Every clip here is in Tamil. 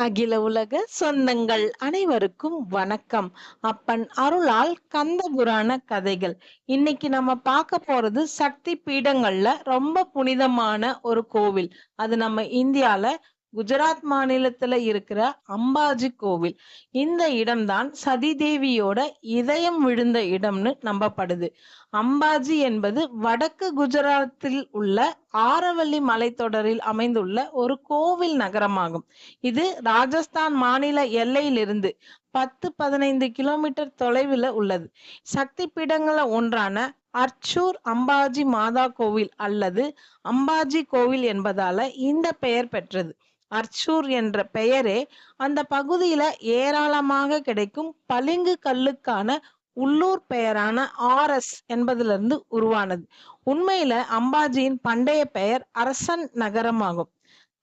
அகில உலக சொந்தங்கள் அனைவருக்கும் வணக்கம். அப்பன் அருளால் கந்த புராண கதைகள். இன்னைக்கு நம்ம பார்க்க போறது சக்தி பீடங்கள்ல ரொம்ப புனிதமான ஒரு கோவில். அது நம்ம இந்தியால குஜராத் மாநிலத்துல இருக்கிற அம்பாஜி கோவில். இந்த இடம்தான் சதிதேவியோட இதயம் விழுந்த இடம்னு நம்பப்படுது. அம்பாஜி என்பது வடக்கு குஜராத்தில் உள்ள ஆரவல்லி மலைத்தொடரில் அமைந்துள்ள ஒரு கோவில் நகரமாகும். இது ராஜஸ்தான் மாநில எல்லையிலிருந்து பத்து பதினைந்து கிலோமீட்டர் தொலைவில் உள்ளது. சக்தி பீடங்கள ஒன்றான அர்ச்சூர் அம்பாஜி மாதா கோவில் அல்லது அம்பாஜி கோவில் என்பதால இந்த பெயர் பெற்றது. அர்ச்சூர் என்ற பெயரே அந்த பகுதியில ஏராளமாக கிடைக்கும் பளிங்கு கல்லுக்கான உள்ளூர் பெயரான ஆர்எஸ் என்பதிலிருந்து உருவானது. உண்மையில அம்பாஜியின் பண்டைய பெயர் அரசன் நகரமாகும்.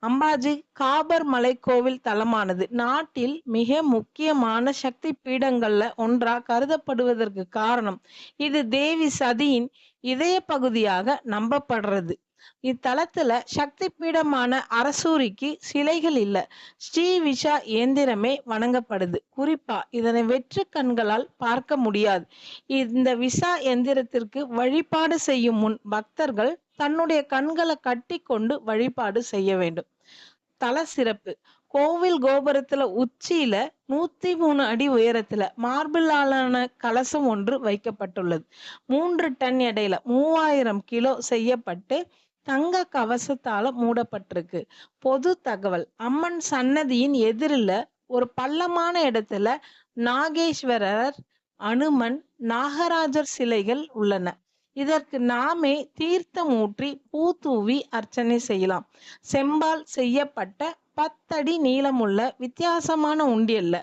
அம்பாஜி காபர் மலை கோவில் தலமானது. நாட்டில் மிக முக்கியமான சக்தி பீடங்கள்ல ஒன்றா கருதப்படுவதற்கு காரணம் இது தேவி சதியின் இதய பகுதியாக நம்பப்படுறது. இத்தலத்துல சக்தி பீடமான அரசூரிக்கு சிலைகள் இல்ல. ஸ்ரீ விஷா இயந்திரமே வணங்கப்படுது. குறிப்பா இதனை வெற்று கண்களால் பார்க்க முடியாது. இந்த விசா எந்திரத்திற்கு வழிபாடு செய்யும் முன் பக்தர்கள் தன்னுடைய கண்களை கட்டி கொண்டு வழிபாடு செய்ய வேண்டும். தல சிறப்பு. கோவில் கோபுரத்துல உச்சியில நூத்தி மூணு அடி உயரத்துல மார்பிளாலான கலசம் ஒன்று வைக்கப்பட்டுள்ளது. மூன்று டன் எடையில மூவாயிரம் கிலோ செய்யப்பட்டு தங்க கவசத்தால மூடப்பட்டிருக்கு. பொது தகவல். அம்மன் சன்னதியின் எதிரில ஒரு பள்ளமான இடத்துல நாகேஸ்வரர் அனுமன் நாகராஜர் சிலைகள் உள்ளன. இதற்கு நாமே தீர்த்தம் ஊற்றி பூ தூவி அர்ச்சனை செய்யலாம். செம்பால் செய்யப்பட்ட பத்தடி நீளமுள்ள வித்தியாசமான உண்டியல்ல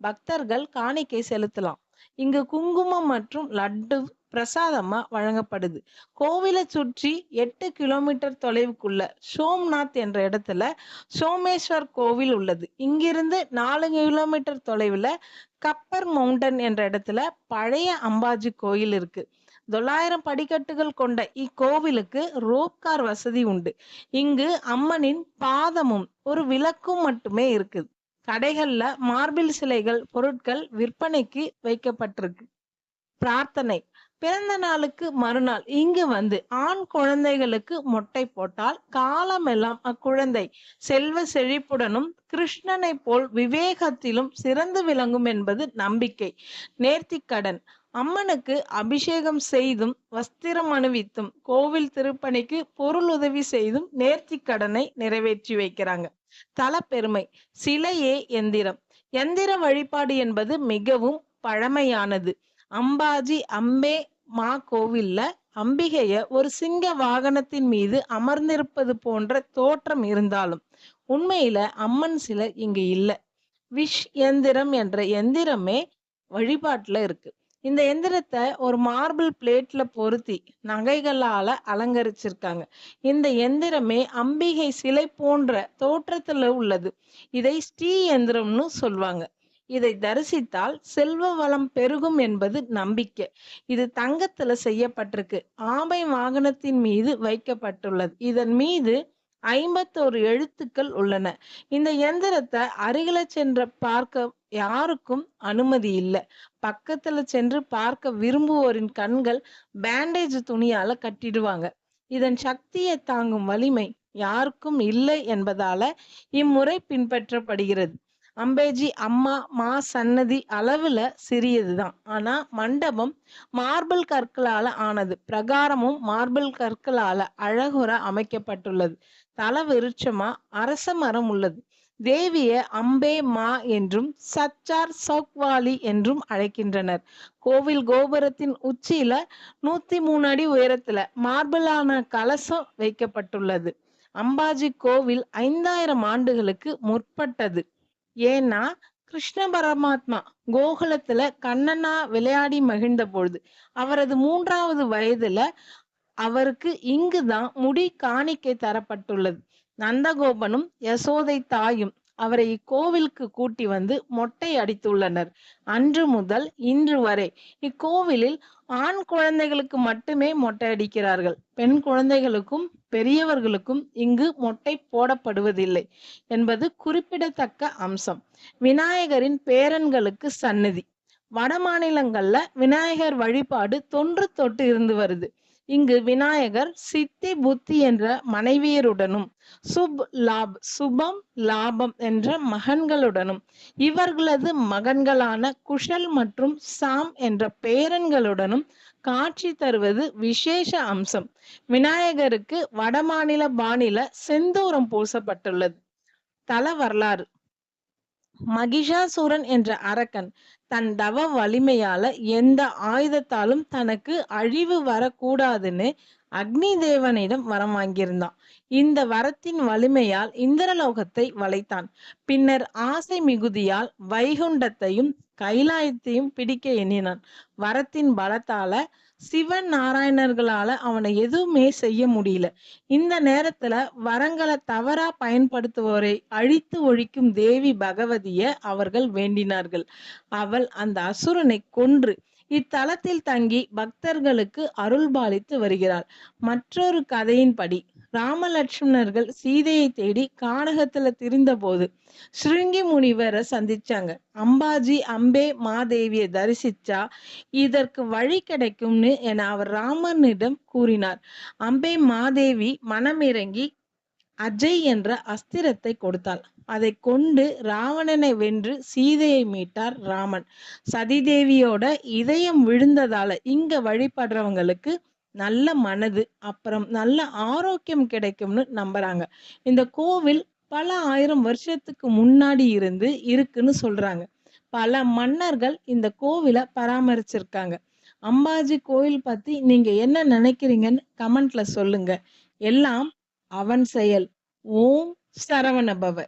பக்தர்கள் காணிக்கை செலுத்தலாம். இங்கு குங்குமம் மற்றும் லட்டு பிரசாதமா வழங்கப்படுது. கோவிலை சுற்றி எட்டு கிலோமீட்டர் தொலைவுக்குள்ள சோம்நாத் என்ற இடத்துல சோமேஸ்வர் கோவில் உள்ளது. இங்கிருந்து நாலு கிலோமீட்டர் தொலைவுல கப்பர் மவுண்டன் என்ற இடத்துல பழைய அம்பாஜி கோயில் இருக்கு. தொள்ளாயிரம் படிக்கட்டுகள் கொண்ட இக்கோவிலுக்கு ரோப்கார் வசதி உண்டு. இங்கு அம்மனின் பாதமும் ஒரு விளக்கும் மட்டுமே இருக்குது கடைகள்ல மார்பிள் சிலைகள் பொருட்கள் விற்பனைக்கு வைக்கப்பட்டிருக்கு. பிரார்த்தனை. பிறந்த நாளுக்கு மறுநாள். இங்கு வந்து ஆண் குழந்தைகளுக்கு மொட்டை போட்டால் காலமெல்லாம் அக்குழந்தை. செல்வ செழிப்புடனும் கிருஷ்ணனை போல் விவேகத்திலும் சிறந்து விளங்கும் என்பது நம்பிக்கை. நேர்த்திக்கடன் அம்மனுக்கு அபிஷேகம் செய்தும் வஸ்திரம் அணிவித்தும் கோவில் திருப்பணிக்கு பொருள் உதவி செய்தும் நேர்த்திக்கடனை நிறைவேற்றி வைக்கிறாங்க. தல பெருமை சிலையே எந்திரம். எந்திர வழிபாடு என்பது மிகவும் பழமையானது. அம்பாஜி அம்பே மா கோவில்ல அம்பிகைய ஒரு சிங்க வாகனத்தின் மீது அமர்ந்திருப்பது போன்ற தோற்றம் இருந்தாலும் உண்மையில அம்மன் சிலை இங்கு இல்ல. விஷ் எந்திரம் என்ற எந்திரமே வழிபாட்டுல இருக்கு. இந்த எந்திரத்தை ஒரு மார்பிள் பிளேட்ல பொருத்தி நகைகளால அலங்கரிச்சிருக்காங்க. இந்த எந்திரமே அம்பிகை சிலை போன்ற தோற்றத்துல உள்ளது. இதை ஸ்ரீ எந்திரம்னு சொல்லுவாங்க இதை தரிசித்தால் செல்வ வளம் பெருகும் என்பது நம்பிக்கை. இது தங்கத்துல செய்யப்பட்டிருக்கு. ஆமை வாகனத்தின் மீது வைக்கப்பட்டுள்ளது. இதன் மீது ஐம்பத்தோரு எழுத்துக்கள் உள்ளன. இந்த எந்திரத்தை அருகில சென்ற பார்க்க யாருக்கும் அனுமதி இல்லை. பக்கத்துல சென்று பார்க்க விரும்புவோரின் கண்கள் பேண்டேஜ் துணியால கட்டிடுவாங்க. இதன் சக்தியை தாங்கும் வலிமை யாருக்கும் இல்லை என்பதால இம்முறை பின்பற்றப்படுகிறது. அம்பேஜி அம்மா மா சன்னதி அளவுல சிறியதுதான். ஆனா மண்டபம் மார்பிள் கற்களால ஆனது. பிரகாரமும் மார்பிள் கற்களால அழகுற அமைக்கப்பட்டுள்ளது. தல விருட்சமா அரச மரம் உள்ளது. தேவிய அம்பே மா என்றும் சச்சார் சௌக்வாலி என்றும் அழைக்கின்றனர். கோவில் கோபுரத்தின் உச்சியில நூத்தி மூணு அடி உயரத்துல மார்பிளான கலசம் வைக்கப்பட்டுள்ளது. அம்பாஜி கோவில் ஐந்தாயிரம் ஆண்டுகளுக்கு முற்பட்டது. ஏன்னா கிருஷ்ண பரமாத்மா கோகுலத்துல கண்ணனா விளையாடி மகிழ்ந்த பொழுது அவரது மூன்றாவது வயதுல அவருக்கு இங்குதான் முடி காணிக்கை தரப்பட்டுள்ளது. நந்தகோபனும் யசோதை தாயும் அவரை இக்கோவிலுக்கு கூட்டி வந்து மொட்டை அடித்துள்ளனர். அன்று முதல் இன்று வரை இக்கோவிலில் ஆண் குழந்தைகளுக்கு மட்டுமே மொட்டை அடிக்கிறார்கள். பெண் குழந்தைகளுக்கும் பெரியவர்களுக்கும் இங்கு மொட்டை போடப்படுவதில்லை என்பது குறிப்பிடத்தக்க அம்சம். விநாயகரின் பேரன்களுக்கு சந்நிதி. வட மாநிலங்கள்ல விநாயகர் வழிபாடு தொன்று தொட்டு இருந்து வருது. இங்கு விநாயகர் சித்தி புத்தி என்ற மனைவியருடனும் சுப் லாப் சுபம் லாபம் என்ற மகன்களுடனும் இவர்களது மகன்களான குஷல் மற்றும் சாம் என்ற பேரன்களுடனும் காட்சி தருவது விசேஷ அம்சம். விநாயகருக்கு வடமாநில பாணில செந்தூரம் பூசப்பட்டுள்ளது. தல வரலாறு. மகிஷாசூரன் என்ற அரக்கன் தன் தவ வலிமையால எந்த ஆயுதத்தாலும் தனக்கு அழிவு வரக்கூடாதுன்னு அக்னி தேவனிடம் வரம் வாங்கியிருந்தான். இந்த வரத்தின் வலிமையால் இந்திரலோகத்தை வளைத்தான். பின்னர் ஆசை மிகுதியால் வைகுண்டத்தையும் கைலாயத்தையும் பிடிக்க எண்ணினான். வரத்தின் பலத்தால சிவன் நாராயணர்களால அவனை எதுவுமே செய்ய முடியல. இந்த நேரத்துல வரங்களை தவறா பயன்படுத்துவோரை அழித்து ஒழிக்கும் தேவி பகவதிய அவர்கள் வேண்டினார்கள். அவள் அந்த அசுரனை கொன்று இத்தலத்தில் தங்கி பக்தர்களுக்கு அருள்பாலித்து வருகிறாள். மற்றொரு கதையின்படி ராமலட்சுமணர்கள் சீதையை தேடி கானகத்துல திரிந்த போது ஸ்ருங்கி முனிவரை சந்திச்சாங்க. அம்பாஜி அம்பே மாதேவியை தரிசிச்சா இதற்கு வழி கிடைக்கும்னு என அவர் ராமனிடம் கூறினார். அம்பே மாதேவி மனமிறங்கி அஜய் என்ற அஸ்திரத்தை கொடுத்தாள். அதை கொண்டு ராவணனை வென்று சீதையை மீட்டார் ராமன். சதிதேவியோட இதயம் விழுந்ததால இங்க வழிபடுறவங்களுக்கு நல்ல மனது அப்புறம் நல்ல ஆரோக்கியம் கிடைக்கும்னு நம்புறாங்க. இந்த கோவில் பல ஆயிரம் வருஷத்துக்கு முன்னாடி இருந்து இருக்குன்னு சொல்றாங்க. பல மன்னர்கள் இந்த கோவிலை பராமரிச்சிருக்காங்க. அம்பாஜி கோயில் பத்தி நீங்க என்ன நினைக்கிறீங்கன்னு கமெண்ட்ல சொல்லுங்க. எல்லாம் அவன் செயல். ஓம் சரவணபவ.